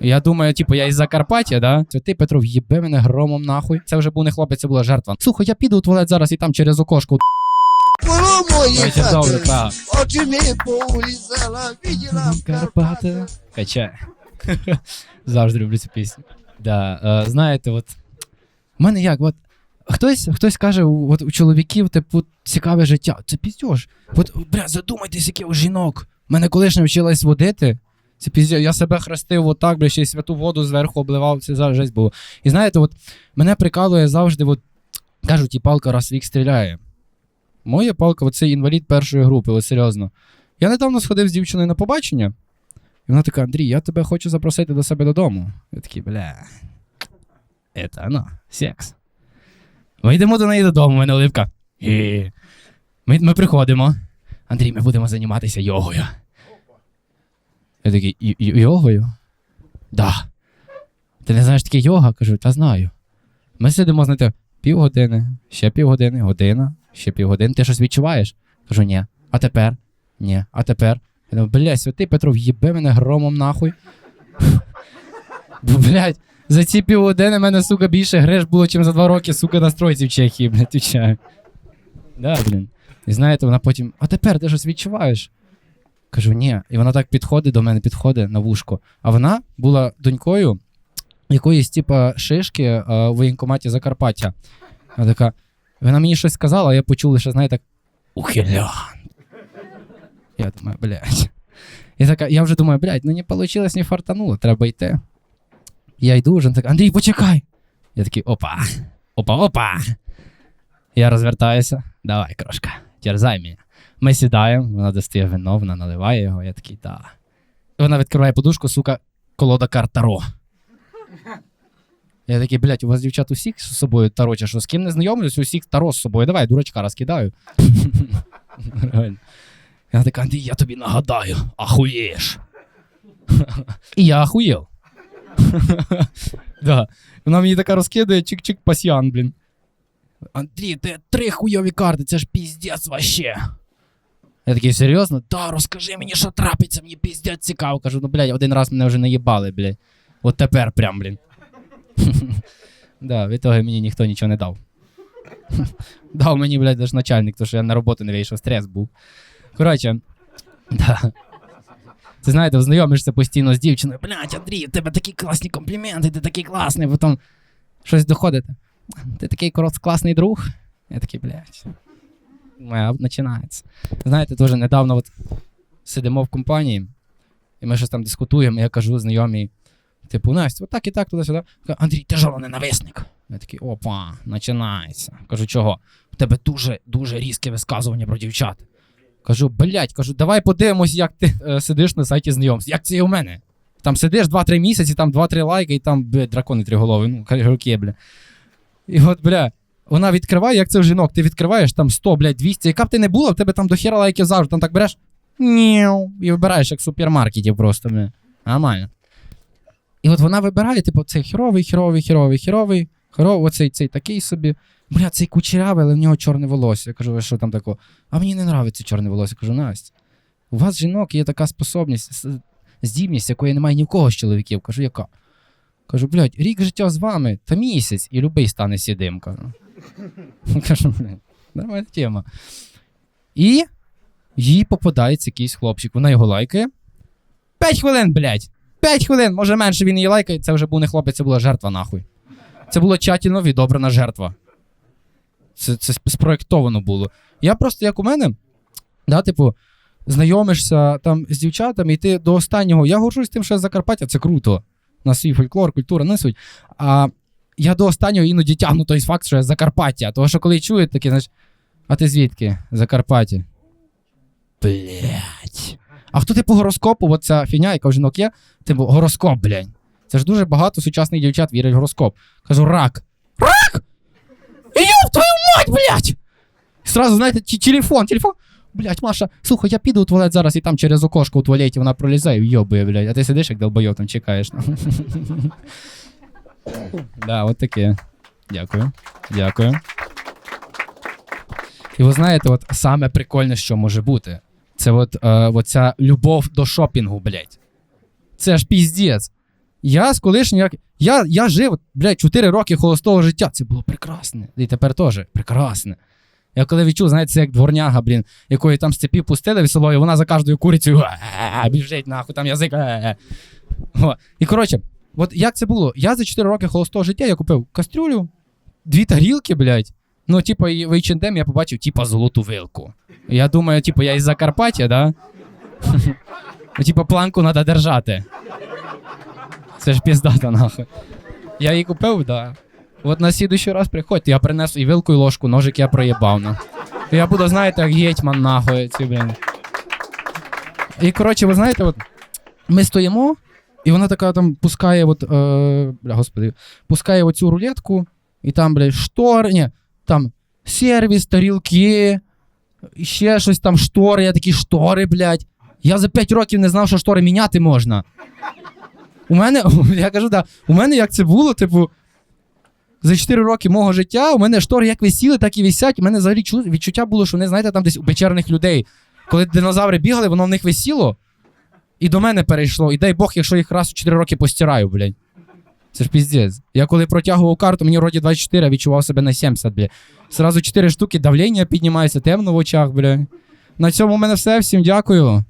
Я думаю, типу, я із Закарпаття, да? Святий Петро в'їбе мене громом нахуй. Це вже був не хлопець, це була жертва. Слухай, я піду у туалет зараз і там через окошко. Ой, це добре, так. очі не повлізала, виділа в Карпати. Качає. Завжди люблю цю пісню. Да, е, знаєте, от. У мене як, от. Хтось, хтось каже, у- от у чоловіків, типу, цікаве життя. Це піздьош. От, бля, задумайтесь, яке у жінок. Мене колишня вчилась водити. Це піздьо. Я себе хрестив отак, бля, ще й святу воду зверху обливав, це зараз жесть було. І знаєте, от мене прикалує завжди, от, кажуть, і палка раз в рік стріляє. Моя палка, оце інвалід першої групи, от серйозно. Я недавно сходив з дівчиною на побачення. І вона така, Андрій, я тебе хочу запросити до себе додому. Я такий, бля. Это оно, секс. Ми йдемо до неї додому, у мене оливка. Ми, ми приходимо. Андрій, ми будемо займатися йогою. Я такий, «Й- й- йогою? Да. Ти не знаєш таке йога? Кажу, та знаю. Ми сидимо, знаєте, півгодини, ще півгодини, година, ще півгодини. Ти щось відчуваєш? Кажу, ні. А тепер? Ні. А тепер? Я думаю, бля, святий Петро, в'їбе мене громом нахуй. Бо, блядь, за ці півгодини мене, сука, більше греш було, чим за два роки, сука, на в Чехії, блядь, відчаю. Да, блін. І знаєте, вона потім, а тепер ти щось відчуваєш? Кажу, ні. І вона так підходить до мене, підходить на вушко. А вона була донькою якоїсь, типа, шишки е, в воєнкоматі Закарпаття. Вона така, вона мені щось сказала, а я почув лише, знаєте, ухилян. Я думаю, блядь. І така, я вже думаю, блядь, ну не вийшло, не фартануло, треба йти. Я йду вже, так, Андрій, почекай. Я такий, опа, опа, опа. Я розвертаюся. Давай, крошка, терзай мене. Ми сідаємо, вона достає вино, вона наливає його, я такий, та. Вона відкриває подушку, сука, колода карт Таро. Я такий, блядь, у вас дівчат усіх з собою таро, чи що з ким не знайомлюсь, усіх таро з собою. Давай, дурачка розкидаю. Я така, Андрій, я тобі нагадаю, ахуєш. І я ахуєв. да. Вона мені така розкидає, чик-чик пасьян, блін. Андрій, ти три хуйові карти, це ж піздець вообще. Я такий, серйозно? Да, розкажи мені, що трапиться, мені піздець цікаво. Кажу, ну, блядь, один раз мене вже наїбали, блядь. От тепер прям, блін. да, від того мені ніхто нічого не дав. дав мені, блядь, даже начальник, тому що я на роботу не вийшов, стрес був. Коротше, да. Ти знаєте, знайомишся постійно з дівчиною. Блядь, Андрій, у тебе такі класні компліменти, ти такий класний, потім щось доходить. Ти такий класний друг. Я такий, блядь. Моя починається. Знаєте, теж недавно от сидимо в компанії, і ми щось там дискутуємо, і я кажу знайомій, типу, Настя, отак і так, туди-сюди. Андрій, ти ненависник. Я такий, опа, починається. Кажу, чого? У тебе дуже, дуже різке висказування про дівчат. Кажу, блядь, кажу, давай подивимось, як ти е, сидиш на сайті знайомств. Як це є у мене? Там сидиш 2-3 місяці, там 2-3 лайки, і там, блядь, дракони три голови. Ну, окей, бля. І от, бля, вона відкриває, як це в жінок, ти відкриваєш там 100, блядь, 200, яка б ти не була, в тебе там до хера лайків завжди, там так береш, ніу, і вибираєш, як в супермаркеті просто. Нормально. І от вона вибирає, типу, цей херовий, херовий, херовий, херовий, херовий, оцей цей такий собі. Бля, цей кучерявий, але в нього чорне волосся. Я кажу, що там такого? А мені не нравиться чорне волосся. Я кажу, Настя, у вас, жінок, є така способність, здібність, якої немає ні в кого з чоловіків. Кажу, яка? Кажу, блядь, рік життя з вами, та місяць, і любий стане сідим. Кажу. Кажу, блядь, нормальна тема. І їй попадається якийсь хлопчик. Вона його лайкає. П'ять хвилин, блядь! П'ять хвилин, може менше він її лайкає. Це вже був не хлопець, це була жертва, нахуй. Це була тщательно відобрана жертва. Це, це сп- спроєктовано було. Я просто, як у мене, да, типу, знайомишся там з дівчатами, і ти до останнього. Я горжусь тим, що я з Закарпаття, це круто. На свій фольклор, культура, не суть. А я до останнього іноді тягну той факт, що я з Закарпаття. Тому що коли чують таке, знаєш, а ти звідки? Закарпаття. Блять. А хто типу гороскопу, от ця фіня, яка в жінок є, типу гороскоп, блядь. Це ж дуже багато сучасних дівчат вірять в гороскоп. Кажу, рак. Рак! Ёб твою мать, блядь! Сразу, знаєте, телефон, телефон. Блять, Маша, слухай, я піду у туалет зараз і там через окошко у туалеті вона пролізає йобує, блядь. А ти сидиш як долбойов там чекаєш. Да, от таке. Дякую. Дякую. І ви знаєте, от саме прикольне, що може бути, це от, е, оця любов до шопінгу, блядь. Це ж піздець. Я з колишнім, як. Я, я жив, блядь, 4 роки холостого життя. Це було прекрасне. І тепер теж прекрасне. Я коли відчув, знаєте, це як дворняга, блін, якої там з цепі пустили в село, і вона за кожною курицею біжить, нахуй, там язик. О, І коротше, от як це було? Я за 4 роки холостого життя я купив кастрюлю, дві тарілки, блядь. Ну, типу, і в H&M я побачив, типу, золоту вилку. Я думаю, типу, я із Закарпаття, да? Ну, типу, планку треба держати. Це ж піздата, нахуй. Я її купив, да. От на слідуючий раз приходьте, я принесу і вилку, і ложку, ножик я проїбав. На. Я буду, знаєте, як гетьман, нахуй, ці, блін. І коротше, ви знаєте, от ми стоїмо, і вона така там пускає, от, е, бля, господи, пускає оцю рулетку, і там, блядь, штори, ні, там сервіс, тарілки, ще щось там, штори, я такі штори, блядь. Я за 5 років не знав, що штори міняти можна. У мене, я кажу, да, у мене як це було, типу, за 4 роки мого життя у мене штори як висіли, так і висять. У мене взагалі відчуття було, що вони, знаєте, там десь у печерних людей. Коли динозаври бігали, воно в них висіло, і до мене перейшло. І дай Бог, якщо їх раз у 4 роки постираю, блядь. Це ж піздець. Я коли протягував карту, мені вроді 24, а відчував себе на 70, блядь. Сразу 4 штуки, давлення піднімається, темно в очах, блядь. На цьому в мене все. Всім дякую.